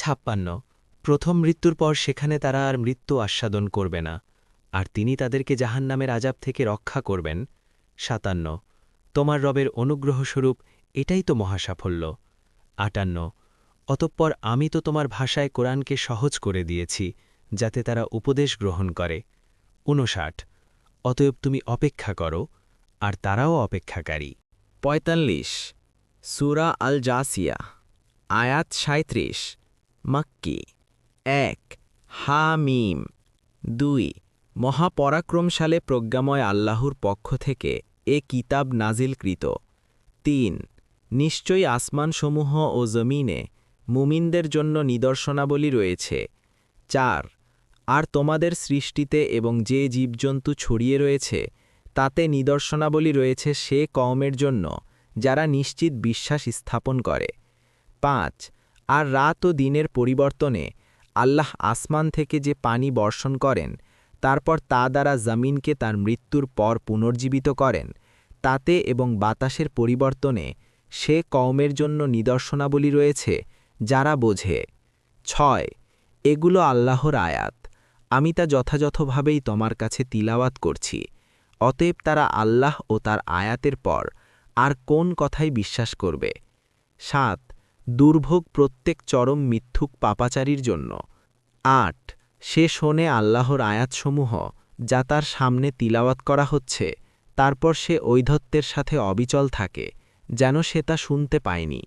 ছাপ্পান্ন। প্রথম মৃত্যুর পর সেখানে তারা আর মৃত্যু আস্বাদন করবে না। আর তিনি তাদেরকে জাহান্নামের আজাব থেকে রক্ষা করবেন। সাতান্ন। তোমার রবের অনুগ্রহস্বরূপ এটাই তো মহাসাফল্য। আটান্ন। অতঃপর আমি তো তোমার ভাষায় কোরআনকে সহজ করে দিয়েছি, যাতে তারা উপদেশ গ্রহণ করে। ঊনষাট। অতএব তুমি অপেক্ষা করো, আর তারাও অপেক্ষাকারী। পঁয়তাল্লিশ। সুরা আল জাসিয়া আয়াত সাঁত্রিশ মাক্কি। এক হা মিম দুই, মহাপরাক্রমশালে প্রজ্ঞাময় আল্লাহর পক্ষ থেকে এ কিতাব নাজিলকৃত। তিন, নিশ্চয়ই আসমানসমূহ ও জমিনে মুমিনদের জন্য নিদর্শনাবলী রয়েছে। চার, আর তোমাদের সৃষ্টিতে এবং যে জীবজন্তু ছড়িয়ে রয়েছে, তাতে নিদর্শনাবলী রয়েছে সে কওমের জন্য, যারা নিশ্চিত বিশ্বাস স্থাপন করে। পাঁচ আর রাত ও দিনের পরিবর্তনে আল্লাহ আসমান থেকে যে পানি বর্ষণ করেন, তারপর তা দ্বারা জমিনকে তার মৃত্যুর পর পুনর্জীবিত করেন, তাতে এবং বাতাসের পরিবর্তনে সে কওমের জন্য নিদর্শনাবলী রয়েছে, যারা বোঝে। ছয়, এগুলো আল্লাহর আয়াত। আমি তা যথাযথভাবেই তোমার কাছে তিলাওয়াত করছি, অতএব তারা আল্লাহ ও তার আয়াতের পর আর কোন কথাই বিশ্বাস করবে। সাত দুর্ভোগ প্রত্যেক চরম মিথ্যুক পাপাচারীর জন্য। আট, সে শোনে আল্লাহর আয়াতসমূহ, যা তার সামনে তিলাওয়াত করা হচ্ছে। তারপর সে ঐধত্যের সাথে অবিচল থাকে, যেন সে তা শুনতে পায়নি।